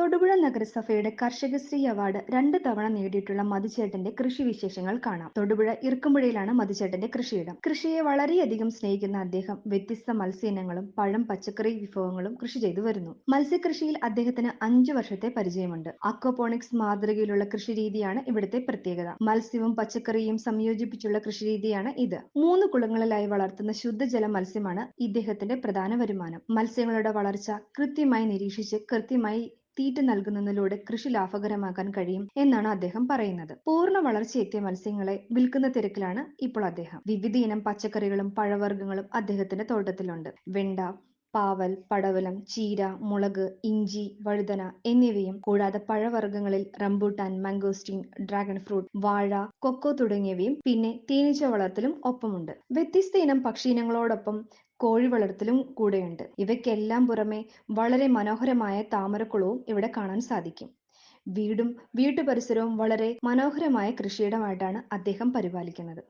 തൊടുപുഴ നഗരസഭയുടെ കർഷകശ്രീ അവാർഡ് രണ്ട് തവണ നേടിയിട്ടുള്ള മധുചേട്ടന്റെ കൃഷി വിശേഷങ്ങൾ കാണാം. തൊടുപുഴ ഇറുക്കുമ്പുഴയിലാണ് മധുചേട്ടന്റെ കൃഷിയിടം. കൃഷിയെ വളരെയധികം സ്നേഹിക്കുന്ന അദ്ദേഹം വ്യത്യസ്ത മത്സ്യയിനങ്ങളും പഴം പച്ചക്കറി വിഭവങ്ങളും കൃഷി ചെയ്തു വരുന്നു. മത്സ്യകൃഷിയിൽ അദ്ദേഹത്തിന് അഞ്ചു വർഷത്തെ പരിചയമുണ്ട്. അക്വപോണിക്സ് മാതൃകയിലുള്ള കൃഷി രീതിയാണ് ഇവിടുത്തെ പ്രത്യേകത. മത്സ്യവും പച്ചക്കറിയും സംയോജിപ്പിച്ചുള്ള കൃഷി രീതിയാണ് ഇത്. മൂന്ന് കുളങ്ങളിലായി വളർത്തുന്ന ശുദ്ധജല മത്സ്യമാണ് ഇദ്ദേഹത്തിന്റെ പ്രധാന വരുമാനം. മത്സ്യങ്ങളുടെ വളർച്ച കൃത്യമായി നിരീക്ഷിച്ച് കൃത്യമായി തീറ്റ നൽകുന്നതിലൂടെ കൃഷി ലാഭകരമാക്കാൻ കഴിയും എന്നാണ് അദ്ദേഹം പറയുന്നത്. പൂർണ വളർച്ചയെത്തിയ മത്സ്യങ്ങളെ വിൽക്കുന്ന തിരക്കിലാണ് ഇപ്പോൾ അദ്ദേഹം. വിവിധ ഇനം പച്ചക്കറികളും പഴവർഗങ്ങളും അദ്ദേഹത്തിന്റെ തോട്ടത്തിലുണ്ട്. വെണ്ട പാവൽ പടവലം ചീര മുളക് ഇഞ്ചി വഴുതന എന്നിവയും കൂടാതെ പഴവർഗങ്ങളിൽ റംബൂട്ടാൻ മാംഗോസ്റ്റീൻ ഡ്രാഗൺ ഫ്രൂട്ട് വാഴ കൊക്കോ തുടങ്ങിയവയും പിന്നെ തേനീച്ച വളർത്തലും ഒപ്പമുണ്ട്. വ്യത്യസ്ത ഇനം പക്ഷിയിനങ്ങളോടൊപ്പം കോഴി വളർത്തലും കൂടെയുണ്ട്. ഇവയ്ക്കെല്ലാം പുറമെ വളരെ മനോഹരമായ താമരക്കുളവും ഇവിടെ കാണാൻ സാധിക്കും. വീടും വീട്ടുപരിസരവും വളരെ മനോഹരമായ കൃഷിയിടമായിട്ടാണ് അദ്ദേഹം പരിപാലിക്കുന്നത്.